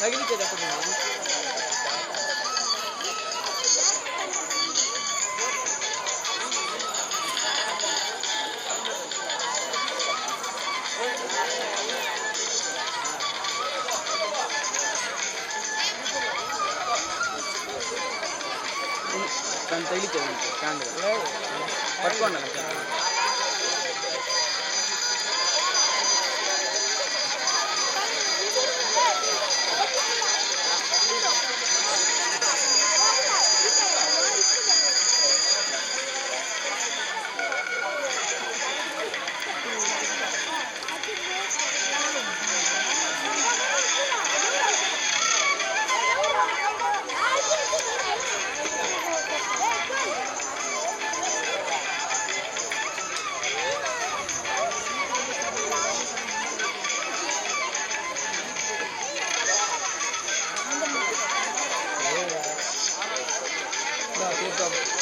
자기니까 자꾸 보네. ತಗಿಲಿಕ್ಕೆ ಕಾಂಡ ಪಟ್ಕೊಂಡ them.